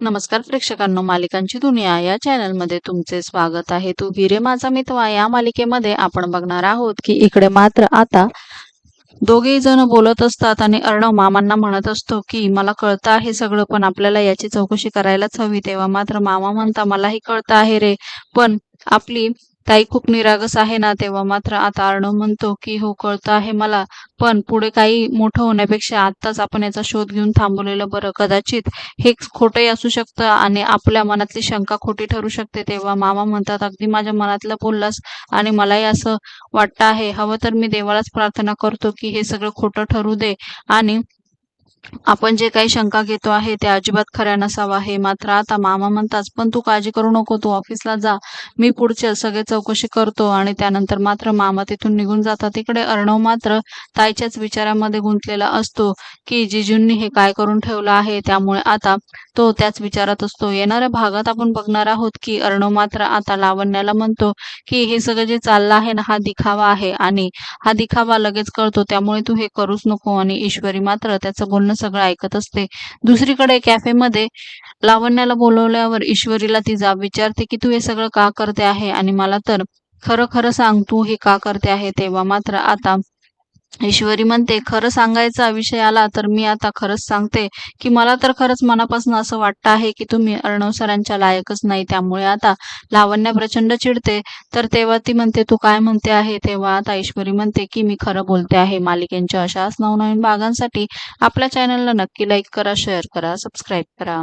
नमस्कार प्रेक्षकांनो मालिकांची दुनिया या चॅनलमध्ये तुमचे स्वागत आहे. तू वीरे माझा मितवा या मालिकेमध्ये आपण बघणार आहोत की इकडे मात्र आता दोघेही जण बोलत असतात आणि अर्णव मामांना म्हणत असतो की मला कळतं आहे सगळं पण आपल्याला याची चौकशी करायलाच हवी. तेव्हा मात्र मामा म्हणता मलाही कळतं आहे रे पण आपली ताई खूप निरागस आहे ना तेव्हा मात्र आता अर्णव म्हणतो की हो कळतं आहे मला पण पुढे काही मोठं होण्यापेक्षा आत्ताच आपण याचा शोध घेऊन थांबवलेलं बरं कदाचित. हे खोटंही असू शकतं आणि आपल्या मनातली शंका खोटी ठरू शकते तेव्हा मामा म्हणतात अगदी माझ्या मनातलं बोललास आणि मलाही असं वाटतं आहे. हवं तर मी देवालाच प्रार्थना करतो की हे सगळं खोटं ठरू दे आणि आपण जे काही शंका घेतो आहे ते अजिबात खऱ्या नसावा आहे. मात्र आता मामा म्हणतात पण तू काळजी करू नको तू ऑफिसला जा. मी पुढचे सगळे चौकशी करतो. आणि त्यानंतर मात्र मामा तिथून निघून जातात. तिकडे अर्णव मात्र ताईच्याच विचारामध्ये गुंतलेला असतो की जिजूंनी हे काय करून ठेवलं आहे? त्यामुळे आता तो त्याच विचारात असतो. येणाऱ्या भागात आपण बघणार आहोत की अर्णव मात्र आता लावण्याला म्हणतो की हे सगळं जे चाललं आहे ना हा दिखावा आहे. आणि हा दिखावा लगेच कळतो त्यामुळे तू हे करूच नको. आणि ईश्वरी मात्र त्याचं बोलणं सगळं ऐकत असते. दुसरीकडे कॅफेमध्ये लावण्याला बोलवल्यावर ईश्वरीला ती जाब विचारते की तू हे सगळं का करते आहे? आणि मला तर खरं खरं सांग तू हे का करते आहे? तेव्हा मात्र आता ईश्वरी म्हणते खरं सांगायचा विषय आला तर मी आता खरंच सांगते की मला तर खरंच मनापासून असं वाटतं आहे की तुम्ही अर्णव सरांच्या लायकच नाही. त्यामुळे आता लावण्या प्रचंड चिडते. तर तेव्हा ती म्हणते तू काय म्हणते आहे? तेव्हा आता ईश्वरी म्हणते की मी खरं बोलते आहे. मालिकेंच्या अशाच नवनवीन भागांसाठी आपल्या चॅनलला नक्की लाईक करा शेअर करा सबस्क्राईब करा.